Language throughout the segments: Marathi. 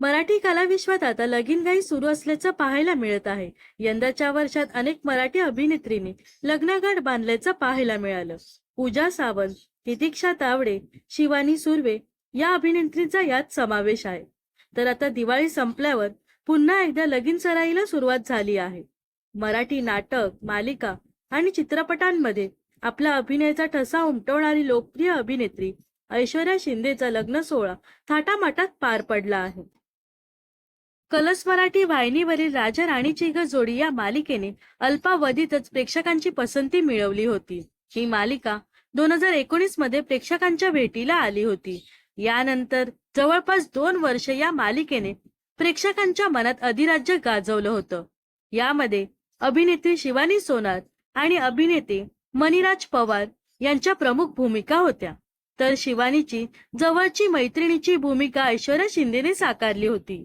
मराठी कलाविश्वात आता लगीनघाई सुरू असल्याचं पाहायला मिळत आहे. यंदाच्या वर्षात अनेक मराठी अभिनेत्रींनी लग्नगाठ बांधल्याचं पाहायला मिळालं. पूजा सावंत तितिक्षा तावडे शिवानी सुर्वे या अभिनेत्रींचा यात समावेश आहे. तर आता दिवाळी संपल्यावर पुन्हा एकदा लगीन सराईला सुरुवात झाली आहे. मराठी नाटक मालिका आणि चित्रपटांमध्ये आपला अभिनयाचा ठसा उमटवणारी लोकप्रिय अभिनेत्री ऐश्वर्या शिंदेचा लग्न सोहळा थाटामाटात पार पडला आहे. कलस मराठी वाहिनीवरील राजा राणीची ग जोडी या मालिकेने अल्पावधीतच प्रेक्षकांची पसंती मिळवली होती. ही मालिका दोन हजार एकोणीसमध्ये प्रेक्षकांच्या भेटीला आली होती. यानंतर जवळपास दोन वर्ष या मालिकेने प्रेक्षकांच्या मनात अधिराज्य गाजवलं होतं. यामध्ये अभिनेत्री शिवानी सोनार आणि अभिनेते मणिराज पवार यांच्या प्रमुख भूमिका होत्या. तर शिवानीची जवळची मैत्रिणीची भूमिका ऐश्वर्या शिंदेने साकारली होती.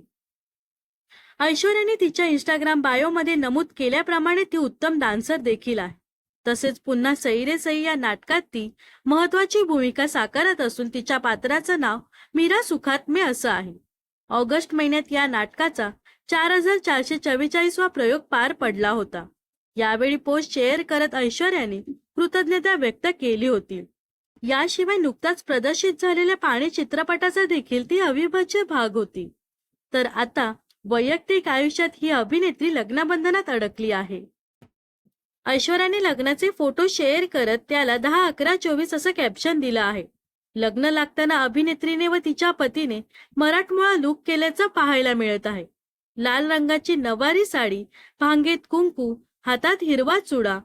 ऐश्वर्याने तिच्या इंस्टाग्राम बायोमध्ये नमूद केल्याप्रमाणे ती उत्तम डान्सर देखील आहे. तसेच पुन्हा सई रे सई या नाटकात ती महत्वाची भूमिका साकारत असून तिच्या पात्राचं नाव मीरा सुखात्मे असं आहे. ऑगस्ट महिन्यात या नाटकाचा चार हजार चारशे चव्वेचाळीसवा प्रयोग पार पडला होता. यावेळी पोस्ट शेअर करत ऐश्वर्याने कृतज्ञता व्यक्त केली होती. याशिवाय नुकताच प्रदर्शित झालेल्या पाणी चित्रपटाचा देखील ती अविभाज्य भाग होती. तर आता वैयक्तिक आयुष्यात ही अभिनेत्री लग्नबंधनात अडकली आहे. ऐश्वर्याने लग्नाचे फोटो शेअर करत त्याला दहा अकरा चोवीस असं कॅप्शन दिलं आहे. लग्न लागताना अभिनेत्रीने व तिच्या पतीने मराठमोळा लुक केल्याचं पाहायला मिळत आहे. लाल रंगाची नवारी साडी भांगेत कुंकू हातात हिरवा चुडा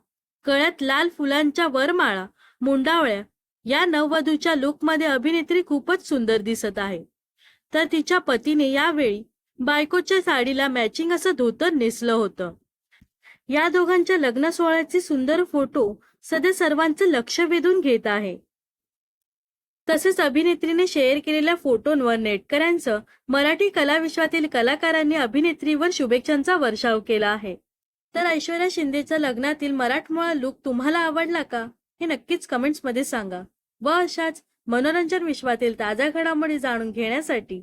कळ्यात लाल फुलांच्या वरमाळा मुंडावळ्या या नववधूच्या लुकमध्ये अभिनेत्री खूपच सुंदर दिसत आहे. तर तिच्या पतीने यावेळी बायकोच्या साडीला मॅचिंग असं धोतर नेसलं होतं. या दोघांच्या लग्न सोहळ्याचे सुंदर फोटो सध्या सर्वांचं लक्ष वेधून घेत आहे. तसेच अभिनेत्रीने शेअर केलेल्या फोटोंवर नेटकऱ्यांचं मराठी कलाविश्वातील कलाकारांनी अभिनेत्रीवर शुभेच्छांचा वर्षाव केला आहे. तर ऐश्वर्या शिंदेच्या लग्नातील मराठमोळा लुक तुम्हाला आवडला का? हे नक्कीच कमेंट्समध्ये सांगा. व अशाच मनोरंजन विश्वातील ताज्या घडामोडी जाणून घेण्यासाठी